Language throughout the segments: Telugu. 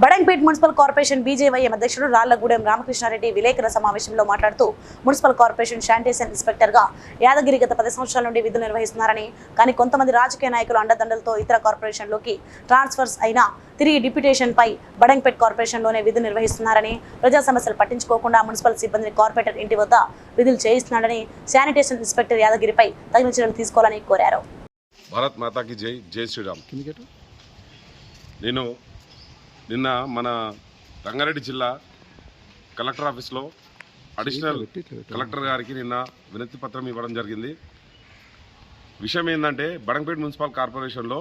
బడంగ్పేట్ మున్సిపల్ కార్పొరేషన్ బీజేవైఎం అధ్యక్షుడు రాళ్ళగూడెం రామకృష్ణారెడ్డి విలేకరుల సమావేశంలో మాట్లాడుతూ మున్సిపల్ కార్పొరేషన్ శానిటేషన్ ఇన్స్పెక్టర్గా యాదగిరి గత పది సంవత్సరాల నుండి విధులు నిర్వహిస్తున్నారని కానీ కొంతమంది రాజకీయ నాయకులు అండదండలతో ఇతర కార్పొరేషన్లోకి ట్రాన్స్ఫర్స్ అయినా తిరిగి డిప్యూటేషన్ పై బడంగ్పేట్ కార్పొరేషన్లోనే విధులు నిర్వహిస్తున్నారని ప్రజా సమస్యలు పట్టించుకోకుండా మున్సిపల్ సిబ్బందిని కార్పొరేటర్ ఇంటి వద్ద విధులు చేయిస్తున్నాడని శానిటేషన్ ఇన్స్పెక్టర్ యాదగిరిపై తగిన చర్యలు తీసుకోవాలని కోరారు. భారత్ మాతాకి జై జై శ్రీరామ్. నేను నిన్న మన రంగారెడ్డి జిల్లా కలెక్టర్ ఆఫీస్లో అడిషనల్ కలెక్టర్ గారికి నిన్న వినతి పత్రం ఇవ్వడం జరిగింది. విషయం ఏంటంటే బడంపేట మున్సిపల్ కార్పొరేషన్లో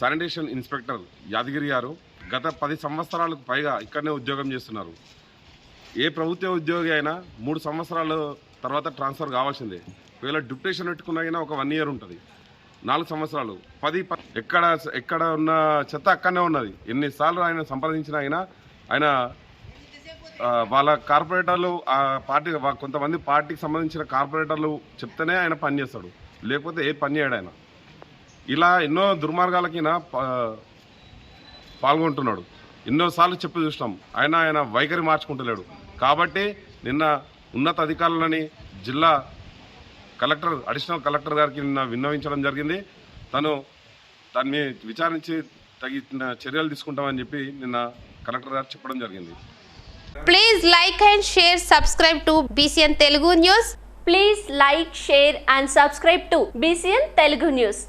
శానిటేషన్ ఇన్స్పెక్టర్ యాదగిరి గారు గత పది సంవత్సరాలకు పైగా ఇక్కడనే ఉద్యోగం చేస్తున్నారు. ఏ ప్రభుత్వ ఉద్యోగి అయినా మూడు సంవత్సరాల తర్వాత ట్రాన్స్ఫర్ కావాల్సిందే. ఒకవేళ డిప్యుటేషన్ పెట్టుకున్నా అయినా ఒక వన్ ఇయర్ ఉంటుంది. నాలుగు సంవత్సరాలు. పది ప- ఎక్కడ ఎక్కడ ఉన్న చెత్త అక్కడనే ఉన్నది. ఎన్నిసార్లు ఆయన సంప్రదించిన ఆయన ఆయన వాళ్ళ కార్పొరేటర్లు ఆ పార్టీ కొంతమంది పార్టీకి సంబంధించిన కార్పొరేటర్లు చెప్తేనే ఆయన పనిచేస్తాడు లేకపోతే ఏ పని చేయడు ఆయన. ఇలా ఎన్నో దుర్మార్గాలకి పాల్గొంటున్నాడు. ఎన్నోసార్లు చెప్పి చూసినాం. ఆయన ఆయన వైఖరి మార్చుకుంటలేడు. కాబట్టి నిన్న ఉన్నత అధికారులని జిల్లా కలెక్టర్ అడిషనల్ కలెక్టర్ గారికి నిన్న విన్నవించడం జరిగింది. తను దాన్ని విచారించి తగిన చర్యలు తీసుకుంటామని చెప్పి నిన్న కలెక్టర్ గారు చెప్పడం జరిగింది. Please like and share subscribe to BCN Telugu news please like share and subscribe to BCN Telugu news